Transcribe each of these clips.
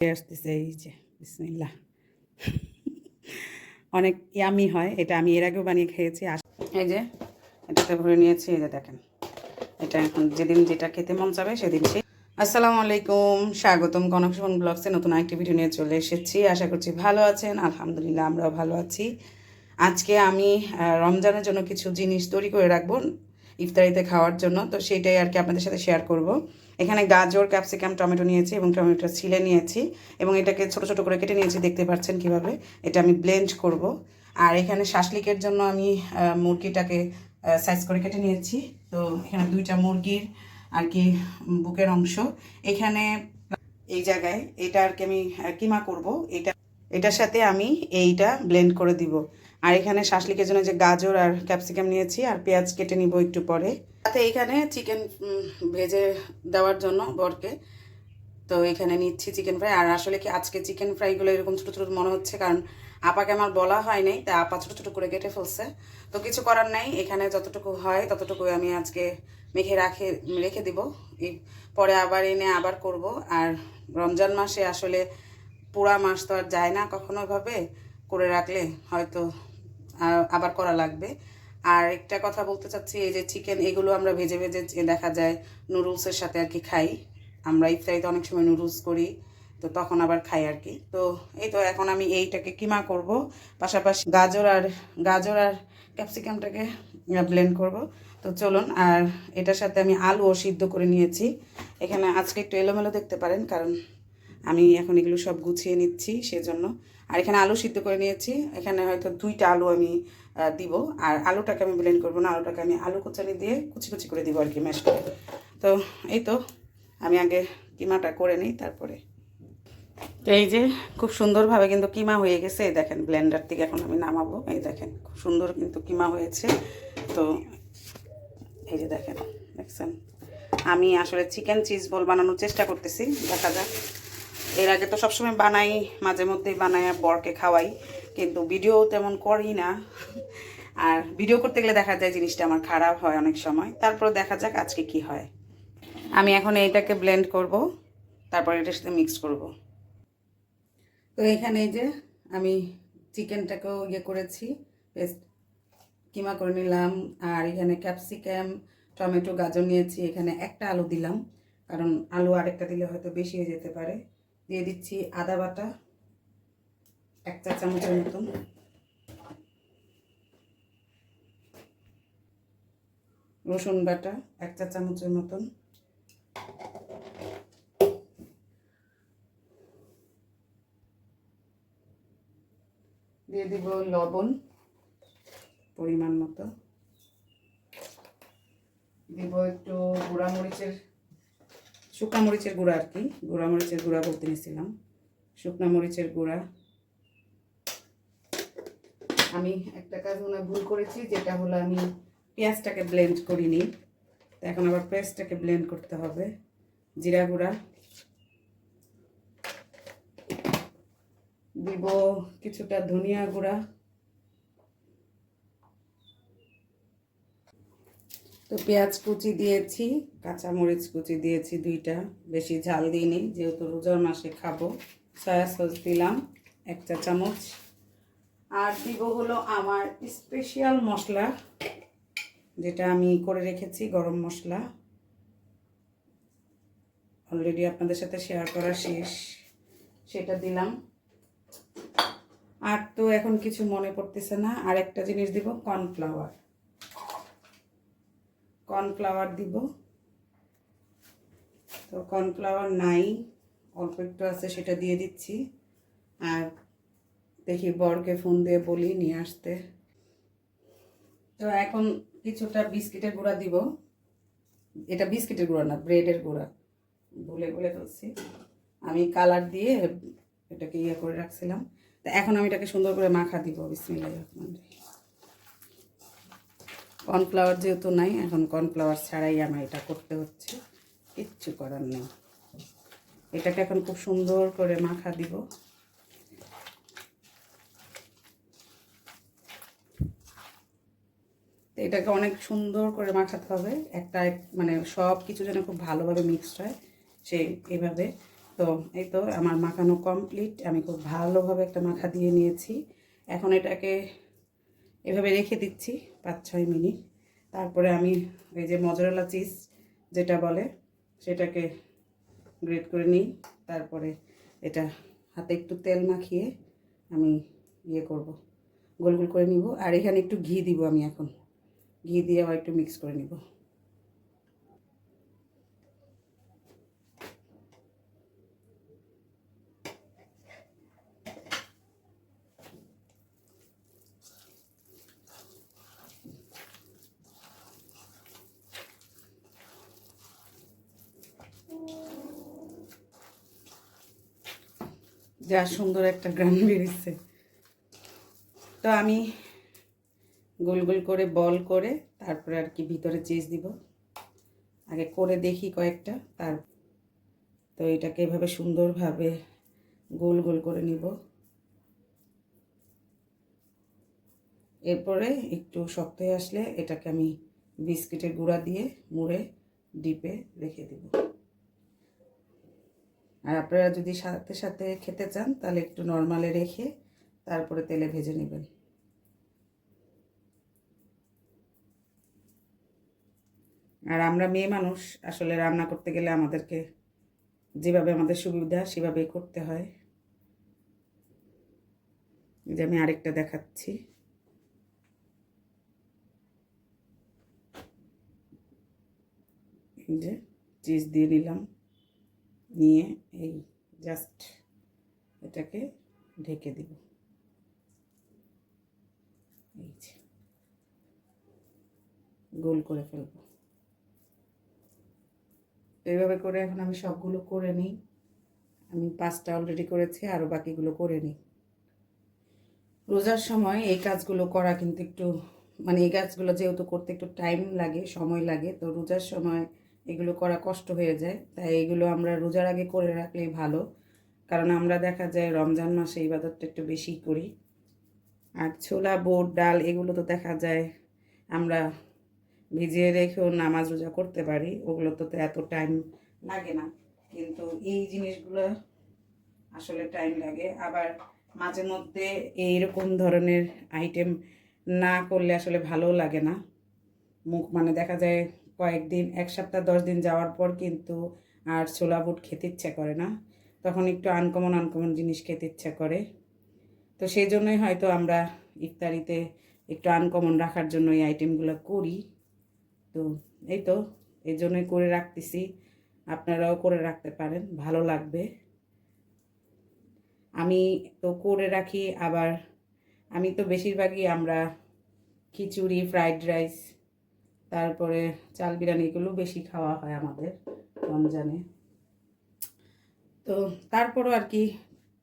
আসতেছে এই যে বিসমিল্লা অনেক ইয়ামি হয়, এটা আমি এর আগেও বানিয়ে খেয়েছি এই যে, এটাতে ভরে নিয়েছি, এই যে দেখেন। এটা এখন যেদিন যেটা খেতে মন চাবে সেদিন সে আসসালামু আলাইকুম, স্বাগতম কনক সুমন ব্লগসে নতুন আরেকটি ভিডিও নিয়ে চলে এসেছি। আশা করছি ভালো আছেন, আলহামদুলিল্লাহ আমরাও ভালো আছি। আজকে আমি রমজানের জন্য কিছু জিনিস তৈরি করে রাখব ইফতারিতে খাওয়ার জন্য। তো সেটাই আর কি আপনাদের সাথে শেয়ার করব। এখানে গাজর ক্যাপসিকাম টমেটো নিয়েছি এবং টমেটো ছিলে নিয়েছি এবং এটাকে ছোট ছোট করে কেটে নিয়েছি, দেখতে পাচ্ছেন কীভাবে? এটা আমি ব্লেন্ড করব। আর এখানে শাসলিকের জন্য আমি মুরগিটাকে সাইজ করে কেটে নিয়েছি। তো এখানে দুইটা মুরগির আর কি বুকের অংশ। এখানে এই জায়গায় এটা আর কি আমি কিমা করব। এটা, এটার সাথে আমি এইটা ব্লেন্ড করে দিব। আর এখানে শাসলিকের জন্য যে গাজর আর ক্যাপসিকাম নিয়েছি আর পেঁয়াজ কেটে নিব একটু পরে। সাথে এখানে চিকেন ভেজে দেওয়ার জন্য বরকে। তো এখানে নিচ্ছি চিকেন ফ্রাই। আর আসলে কি আজকে চিকেন ফ্রাইগুলো এরকম ছোটো ছোটো মনে হচ্ছে, কারণ আপাকে আমার বলা হয় নাই, তা আপা ছোটো ছোটো করে কেটে ফেলছে। তো কিছু করার নাই, এখানে যতটুকু হয় ততটুকু আমি আজকে মেখে রাখে, রেখে দিব। এই পরে আবার এনে আবার করব। আর রমজান মাসে আসলে পুরা মাস তো আর যায় না কখনো এভাবে করে রাখলে, হয়তো আবার করা লাগবে। আর একটা কথা বলতে চাচ্ছি, এই যে চিকেন এগুলো আমরা ভেজে ভেজে দেখা যায় নুডলসের সাথে আর কি খাই। আমরা ইফতারিতে অনেক সময় নুডলস করি, তো তখন আবার খাই আর কি তো এই তো এখন আমি এইটাকে কিমা করব, পাশাপাশি গাজর আর গাজর আর ক্যাপসিকামটাকে ব্লেন্ড করব। তো চলুন, আর এটার সাথে আমি আলুও সিদ্ধ করে নিয়েছি। এখানে আজকে একটু এলোমেলো দেখতে পারেন, কারণ আমি এখন এগুলো সব গুছিয়ে নিচ্ছি, সেজন্য আর এখানে আলু সিদ্ধ করে নিয়েছি। এখানে হয়তো দুইটা আলু আমি দিব। আর আলুটাকে আমি ব্লেন্ড করব না, আলুটাকে আমি আলু কুচানি দিয়ে কুচি কুচি করে দিব আর কি ম্যাশ করে। তো এই তো, আমি আগে কিমাটা করে নিই, তারপরে। তো এই যে খুব সুন্দরভাবে কিন্তু কিমা হয়ে গেছে, এই দেখেন ব্লেন্ডার থেকে এখন আমি নামাবো। এই দেখেন, খুব সুন্দর কিন্তু কিমা হয়েছে। তো এই যে দেখেন, দেখছেন? আমি আসলে চিকেন চিজ বল বানানোর চেষ্টা করতেছি, দেখা যাক। এর আগে তো সবসময় বানাই, মাঝে মধ্যেই বানাই বরকে খাওয়াই, কিন্তু ভিডিও তেমন করি না। আর ভিডিও করতে গেলে দেখা যায় জিনিসটা আমার খারাপ হয় অনেক সময়। তারপর দেখা যাক আজকে কি হয়। আমি এখন এইটাকে ব্লেন্ড করব, তারপর এটার সাথে মিক্স করব। তো এখানে এই যে আমি চিকেনটাকেও ইয়ে করেছি পেস্ট কিমা করে নিলাম, আর এখানে ক্যাপসিকাম টমেটো, গাজর নিয়েছি, এখানে একটা আলু দিলাম। কারণ আলু আরেকটা দিলে হয়তো বেশি হয়ে যেতে পারে। দিয়ে দিচ্ছি আদা বাটা, এক চা চামচের মতন। রসুন বাটা, এক চা চামচের মতন। দিয়ে দিব লবণ, পরিমাণ মতো। দিব একটু গুঁড়া মরিচের শুকনা মরিচের গুঁড়া আর কি, গুঁড়া মরিচের গুঁড়া বলতে নিয়েছিলাম শুকনা মরিচের গুঁড়া। আমি একটা কাজ মনে ভুল করেছি, যেটা হলো আমি পেঁয়াজটাকে ব্লেন্ড করিনি। তো এখন আবার পেঁয়াজটাকে ব্লেন্ড করতে হবে, জিরা গুঁড়া। দিব কিছুটা ধনিয়া গুঁড়া। তো পেঁয়াজ কুচি দিয়েছি কাঁচা মরিচ কুচি দিয়েছি দুইটা। বেশি ঝাল দিইনি, যেহেতু রোজার মাসে খাব। সয়া সস দিলাম, এক চা চামচ। আর দিব হলো আমার স্পেশাল মশলা, যেটা আমি করে রেখেছি, গরম মশলা। অলরেডি আপনাদের সাথে শেয়ার করা শেষ, সেটা দিলাম। আর তো এখন কিছু মনে পড়তেছে না আর একটা জিনিস দিব কর্নফ্লাওয়ার কর্নফ্লাওয়ার দিব। তো কর্নফ্লাওয়ার নাই, অল্প একটু আছে, সেটা দিয়ে দিচ্ছি। আর দেখি বরকে ফোন দিয়ে বলি নিয়ে আসতে। তো এখন কিছুটা বিস্কিটের গুঁড়া দিব। এটা বিস্কিটের গুঁড়া না, ব্রেডের গুঁড়া। ভুলে ভুলে ফেলছি। আমি কালার দিয়ে এটাকে ইয়ে করে রাখছিলাম। তা এখন আমি এটাকে সুন্দর করে মাখা দিব। বিসমিল্লাহির রহমানির রহিম। কর্নফ্লাওয়ার যেহেতু নাই, এখন কর্নফ্লাওয়ার ছাড়াই আমার এটা করতে হচ্ছে। কিচ্ছু করার নেই। এটাকে এখন খুব সুন্দর করে মাখা দিব। এটাকে অনেক সুন্দর করে মাখাতে হবে। একটা এক- মানে সব কিছু যেন খুব ভালোভাবে মিক্সড হয় সেই এভাবে। তো এই তো আমার মাখানো কমপ্লিট আমি খুব ভালোভাবে একটা মাখা দিয়ে নিয়েছি। এখন এটাকে এভাবে রেখে দিচ্ছি। পাঁচ ছয় মিনিট। তারপরে আমি এই যে মজরেলা চিজ যেটা বলে, সেটাকে গ্রেট করে নিই। তারপরে এটা হাতে একটু তেল মাখিয়ে আমি ইয়ে করব। গোল গোল করে নিব। আর এখানে একটু ঘি দিব আমি এখন। ঘি দিয়ে আবার একটু মিক্স করে নিব। যা সুন্দর একটা গ্রাম বেরিয়েছে। তো আমি গোল গোল করে বল করে তারপরে আর কি ভিতরে চিজ দিব। আগে করে দেখি কয়েকটা, তার তো এটাকে এভাবে সুন্দরভাবে গোল গোল করে নিব। এরপরে একটু শক্ত হয়ে আসলে এটাকে আমি বিস্কিটের গুঁড়া দিয়ে মুড়ে, ডিপে রেখে দিব। আর আপনারা যদি সাথে সাথে খেতে চান, তাহলে একটু নর্মালে রেখে তারপরে তেলে ভেজে নেবেন। আর আমরা মেয়ে মানুষ, আসলে রান্না করতে গেলে আমাদেরকে যেভাবে আমাদের সুবিধা, সেভাবেই করতে হয়। যে আমি আরেকটা দেখাচ্ছি। যে চিজ দিয়ে নিলাম। নিয়ে এই জাস্ট এটাকে ঢেকে দিব। এই যে। গোল করে ফেলব। এইভাবে করে এখন আমি সবগুলো করে নিই। আমি পাঁচটা অলরেডি করেছি আরও বাকিগুলো করে নিই। রোজার সময় এই কাজগুলো করা কিন্তু একটু মানে এই কাজগুলো যেহেতু করতে একটু টাইম লাগে, সময় লাগে, তো রোজার সময় এগুলো করা কষ্ট হয়ে যায়। তাই এগুলো আমরা রোজার আগে করে রাখলেই ভালো। কারণ আমরা দেখা যায় রমজান মাসে এই ইবাদতটা একটু বেশি করি। আর ছোলা, বোট, ডাল এগুলো তো দেখা যায় আমরা ভিজিয়ে রেখেও নামাজ রোজা করতে পারি। ওগুলো তো এত টাইম লাগে না। কিন্তু এই জিনিসগুলো আসলে টাইম লাগে। আবার মাঝে মধ্যে এইরকম ধরনের আইটেম না করলে আসলে ভালোও লাগে না। মুখ মানে দেখা যায় কয়েকদিন, এক সপ্তাহ, দশ দিন যাওয়ার পর কিন্তু আর ছোলা বুট খেতে ইচ্ছা করে না। তখন একটু আনকমন আনকমন জিনিস খেতে ইচ্ছা করে। তো সেই জন্যই হয়তো আমরা ইফতারিতে একটু আনকমন রাখার জন্য এই আইটেমগুলো করি। তো এই তো, এই জন্যই করে রাখতেছি। আপনারাও করে রাখতে পারেন, ভালো লাগবে। আমি তো করে রাখি, আবার আমি তো বেশিরভাগই আমরা খিচুড়ি, ফ্রাইড রাইস তারপরে চাল বিরিয়ানি এগুলো বেশি খাওয়া হয় আমাদের রমজানে। তো তারপরও আর কি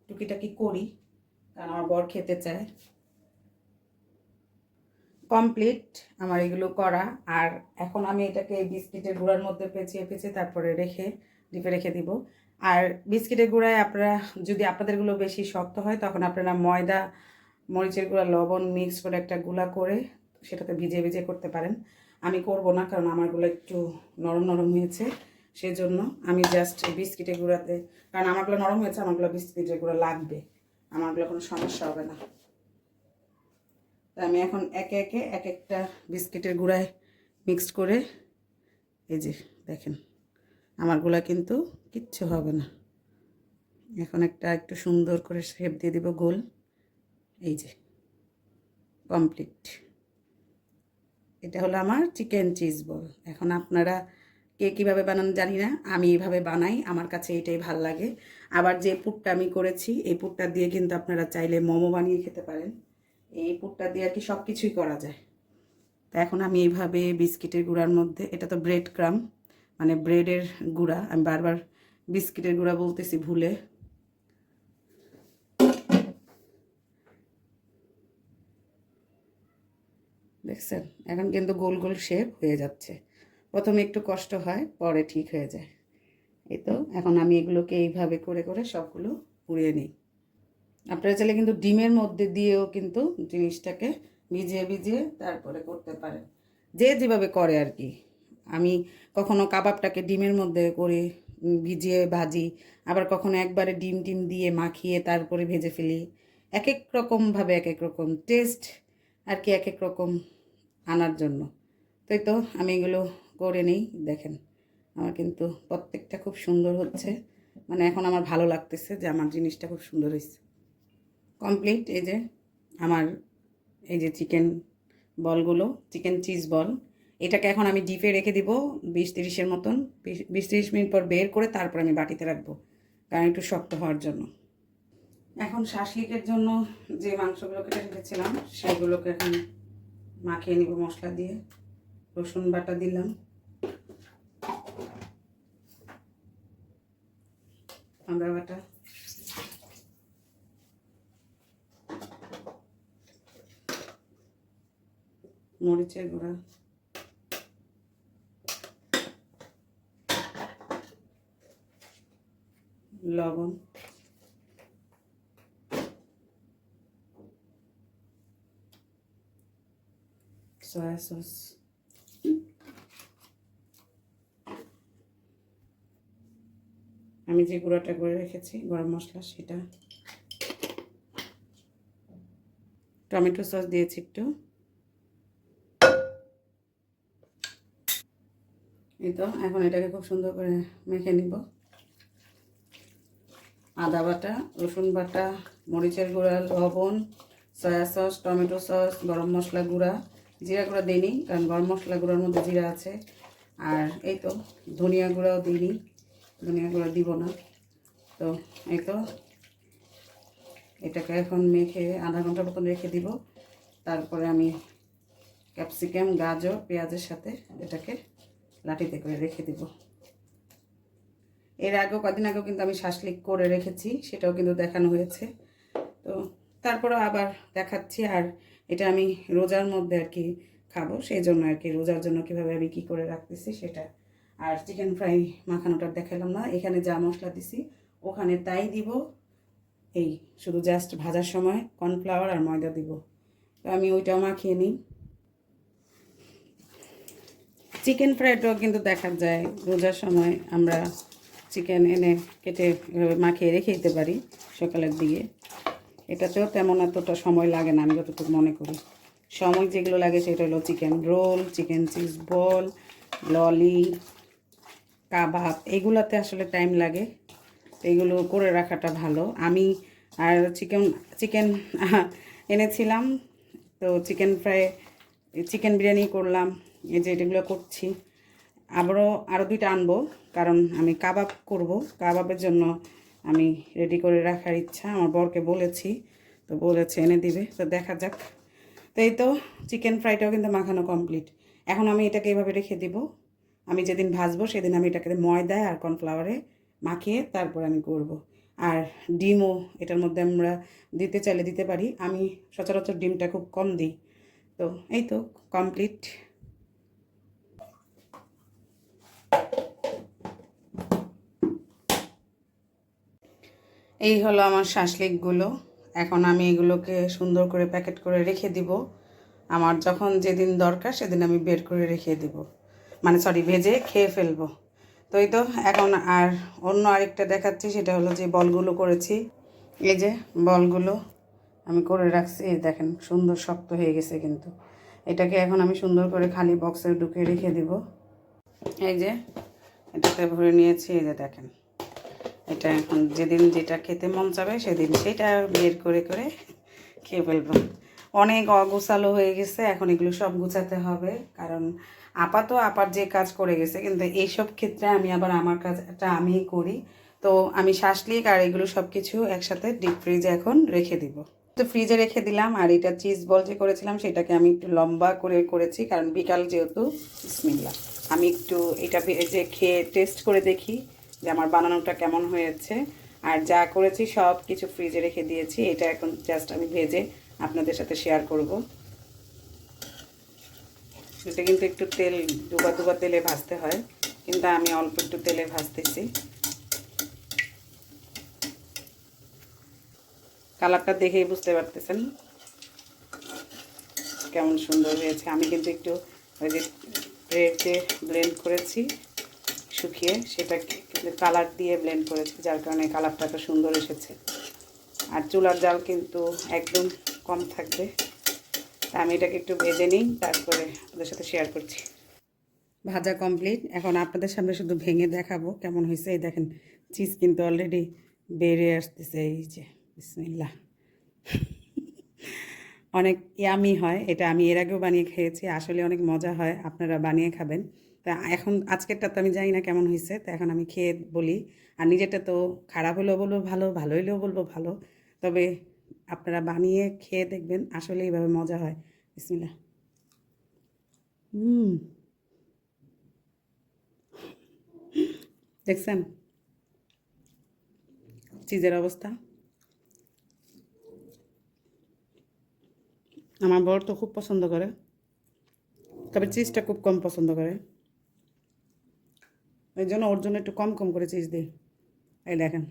টুকিটাকি করি, কারণ আমার বর খেতে চায়। কমপ্লিট আমার এগুলো করা, আর এখন আমি এটাকে বিস্কিটের গুঁড়ার মধ্যে পেঁচিয়ে পেঁচিয়ে তারপরে রেখে, ডিপে রেখে দিব। আর বিস্কিটের গুঁড়ায় আপনারা, যদি আপনাদেরগুলো বেশি শক্ত হয়, তখন আপনারা ময়দা, মরিচের গুঁড়া, লবণ মিক্স করে একটা গুলা করে সেটাতে ভিজে ভিজে করতে পারেন। আমি করব না, কারণ আমারগুলো একটু নরম নরম হয়েছে, সেজন্য আমি জাস্ট বিস্কিটের গুঁড়াতে, কারণ আমারগুলো নরম হয়েছে, আমারগুলো বিস্কিটের গুঁড়া লাগবে, আমারগুলো কোনো সমস্যা হবে না। তা আমি এখন একে একে এক একটা বিস্কিটের গুঁড়ায় মিক্সড করে, এই যে দেখেন, আমারগুলা কিন্তু কিচ্ছু হবে না। এখন একটা একটু সুন্দর করে শেপ দিয়ে দিব গোল, এই যে কমপ্লিট এটা হলো আমার চিকেন চিজ বল। এখন আপনারা কে কীভাবে বানান জানি না, আমি এইভাবে বানাই, আমার কাছে এটাই ভালো লাগে। আবার যে পুরটা আমি করেছি, এই পুরটা দিয়ে কিন্তু আপনারা চাইলে মোমো বানিয়ে খেতে পারেন। এই পুরটা দিয়ে আর কি সব কিছুই করা যায়। তা এখন আমি এইভাবে বিস্কিটের গুঁড়ার মধ্যে, এটা তো ব্রেড ক্রাম মানে ব্রেডের গুঁড়া, আমি বারবার বিস্কিটের গুঁড়া বলতেছি ভুলে। দেখছেন? এখন কিন্তু গোল গোল শেপ হয়ে যাচ্ছে। প্রথমে একটু কষ্ট হয়, পরে ঠিক হয়ে যায়। এই তো, এখন আমি এগুলোকে এইভাবে করে করে সবগুলো পুড়িয়ে নিই। আপনারা চাইলে কিন্তু ডিমের মধ্যে দিয়েও কিন্তু জিনিসটাকে ভিজিয়ে ভিজিয়ে তারপরে করতে পারেন। যে যেভাবে করে আর কি। আমি কখনো কাবাবটাকে ডিমের মধ্যে করি ভিজিয়ে ভাজি, আবার কখনো একবারে ডিম, টিম দিয়ে মাখিয়ে তারপরে ভেজে ফেলি। এক এক রকমভাবে এক এক রকম টেস্ট আর কি এক এক রকম আনার জন্য। তাই তো আমি এগুলো করে নিই, দেখেন। আমার কিন্তু প্রত্যেকটা খুব সুন্দর হচ্ছে। মানে এখন আমার ভালো লাগতেছে যে আমার জিনিসটা খুব সুন্দর হয়েছে কমপ্লিট এই যে আমার এই যে চিকেন বলগুলো চিকেন চিজ বল। এটাকে এখন আমি ডিপে রেখে দিব বিশ তিরিশের মতন। বিশ- তিরিশ মিনিট পর বের করে তারপর আমি বাটিতে রাখব, কারণ একটু শক্ত হওয়ার জন্য। এখন শাসলিকের জন্য যে মাংসগুলো কেটে রেখেছিলাম, সেগুলোকে এখন মাখিয়ে নিব মশলা দিয়ে। রসুন বাটা দিলাম। আদা বাটা। মরিচের গুঁড়া। লবণ। সয়া সস আমি যে গুঁড়োটা করে রেখেছি, গরম মশলা সেটা। টমেটো সস দিয়েছি একটু। এই তো, এখন এটাকে খুব সুন্দর করে মেখে নিব। আদা বাটা, রসুন বাটা, মরিচের গুঁড়া, লবণ, সয়া সস, টমেটো সস, গরম মশলা গুঁড়া। জিরা গুঁড়া দিইনি, কারণ গরম মশলা গুঁড়ার মধ্যে জিরা আছে। আর এই তো ধনিয়া গুঁড়াও দিইনি, ধনিয়া গুঁড়া দিব না। তো এই তো এটাকে এখন মেখে আধা ঘণ্টার মতন রেখে দিব। তারপরে আমি ক্যাপসিকাম, গাজর, পেঁয়াজের সাথে এটাকে লাঠিতে করে রেখে দিব। এর আগেও কদিন আগেও কিন্তু আমি শাসলিক করে রেখেছি, সেটাও কিন্তু দেখানো হয়েছে। তো তারপরেও আবার দেখাচ্ছি, আর এটা আমি রোজার মধ্যে আর কি খাব সেই জন্য আর কি। রোজার জন্য কীভাবে আমি কী করে রাখতেছি সেটা। আর চিকেন ফ্রাই মাখানোটা দেখালাম না, এখানে যা মশলা দিছি ওখানে তাই দিব। এই শুধু জাস্ট ভাজার সময় কর্নফ্লাওয়ার আর ময়দা দিব। তো আমি ওইটাও মাখিয়ে নিই। চিকেন ফ্রাইটাও কিন্তু দেখা যায়, রোজার সময় আমরা চিকেন এনে কেটে মাখিয়ে রেখে দিতে পারি সকালের দিকে। এটাতেও তেমন এতটা সময় লাগে না, আমি যতটুকু মনে করি। সময় যেগুলো লাগে সেটা হলো chicken roll chicken cheese ball lolly kebab, এগুলাতে আসলে টাইম লাগে। এগুলো করে রাখাটা ভালো। আমি আর চিকেন চিকেন এনেছিলাম, তো চিকেন ফ্রাই চিকেন বিরিয়ানি করলাম, এই যে এগুলো করছি। আবারও আরও দুইটা আনব, কারণ আমি কাবাব করব। কাবাবের জন্য আমি রেডি করে রাখার ইচ্ছা, আমার বরকে বলেছি, তো বলেছে এনে দিবে, তো দেখা যাক। তো এই তো চিকেন ফ্রাইটাও কিন্তু মাখানো কমপ্লিট এখন আমি এটাকে এভাবে রেখে দিব। আমি যেদিন ভাজবো সেদিন আমি এটাকে ময়দায় আর কর্নফ্লাওয়ারে মাখিয়ে তারপর আমি করব। আর ডিমও এটার মধ্যে আমরা দিতে চাইলে দিতে পারি। আমি সচরাচর ডিমটা খুব কম দিই। তো এই তো কমপ্লিট এই হলো আমার শাসলিকগুলো এখন আমি এগুলোকে সুন্দর করে প্যাকেট করে রেখে দিব। আমার যখন যেদিন দরকার সেদিন আমি বের করে রেখে দিব। মানে সরি, ভেজে খেয়ে ফেলব। তো এই তো, এখন আর অন্য আরেকটা দেখাচ্ছি, সেটা হলো যে বলগুলো করেছি। এই যে বলগুলো আমি করে রাখছি, এই দেখেন সুন্দর শক্ত হয়ে গেছে কিন্তু। এটাকে এখন আমি সুন্দর করে খালি বক্সে ঢুকে রেখে দিব। এই যে, এটাতে ভরে নিয়েছি, এই যে দেখেন। এটা এখন যেদিন যেটা খেতে মন চাবে সেদিন সেটা বের করে করে খেয়ে ফেলব। অনেক অগোছালো হয়ে গেছে, এখন এগুলো সব গুছাতে হবে। কারণ আপাত আপার যে কাজ করে গেছে, কিন্তু এইসব ক্ষেত্রে আমি আবার আমার কাজটা আমিই করি। তো আমি শাসলিক আর এগুলো সব কিছু একসাথে ডিপ ফ্রিজে এখন রেখে দিব। তো ফ্রিজে রেখে দিলাম, আর এটা চিজ বল যে করেছিলাম সেটাকে আমি একটু লম্বা করে করেছি, কারণ বিকাল যেহেতু বিসমিল্লা আমি একটু এটা যে খেয়ে টেস্ট করে দেখি। যে আমার বানানোটা কেমন হয়েছে। আর যা করেছি সব কিছু ফ্রিজে রেখে দিয়েছি। এটা এখন জাস্ট আমি ভেজে আপনাদের সাথে শেয়ার করব। এটা কিন্তু একটু তেল দুবা দুবা তেলে ভাজতে হয়। কিন্তু আমি অল্প একটু তেলে ভাজতেছি। কালারটা দেখেই বুঝতে পারতেছেন কেমন সুন্দর হয়েছে। আমি কিন্তু একটু ওই যে ব্রেড যে ব্লেন্ড করেছি। শুকিয়ে সেটাকে কালার দিয়ে ব্লেন্ড করেছি, যার কারণে কালারটা তো সুন্দর এসেছে। আর চুলার জাল কিন্তু একদম কম থাকবে। তা আমি এটাকে একটু ভেজে নিই, তারপরে আপনাদের সাথে শেয়ার করছি। ভাজা কমপ্লিট এখন আপনাদের সামনে শুধু ভেঙে দেখাবো কেমন হয়েছে। এই দেখেন চিজ কিন্তু অলরেডি বেড়ে আসতেছে। এই যে বিসমিল্লা অনেক ইয়ামি হয়। এটা আমি এর আগেও বানিয়ে খেয়েছি। আসলে অনেক মজা হয়। আপনারা বানিয়ে খাবেন। তা এখন আজকেরটা তো আমি জানি না কেমন হয়েছে তো এখন আমি খেয়ে বলি। আর নিজেরটা তো খারাপ হলেও বলব, ভালো ভালো হলেও বলব, ভালো। তবে আপনারা বানিয়ে খেয়ে দেখবেন, আসলে এইভাবে মজা হয়। বিসমিল্লা হুম। দেখছেন? চিজের অবস্থা। আমার বর তো খুব পছন্দ করে, তবে চিজটা খুব কম পছন্দ করে। ওই জন্য ওর জন্য একটু কম কম করে চিজ দিই। এই দেখেন।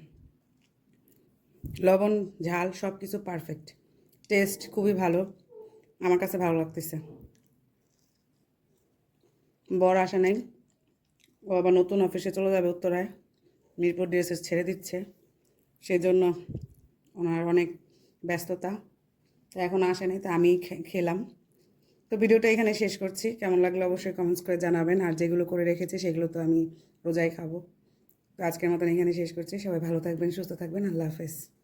লবণ, ঝাল সব কিছু পারফেক্ট টেস্ট খুবই ভালো। আমার কাছে ভালো লাগতেছে। বর আসে নাই। ও আবার নতুন অফিসে চলে যাবে উত্তরায়। মিরপুর ড্রেসেস ছেড়ে দিচ্ছে। সেই জন্য ওনার অনেক ব্যস্ততা। তো এখন আসে নাই, তো আমি খেলাম। তো ভিডিওটা এখানে শেষ করছি। কেমন লাগল অবশ্যই কমেন্টস করে জানাবেন। আর যেগুলো করে রেখেছি, সেগুলো তো আমি রোজাই খাব। তো আজকের মতন এখানে শেষ করছি। সবাই ভালো থাকবেন, সুস্থ থাকবেন। আল্লাহ হাফেজ।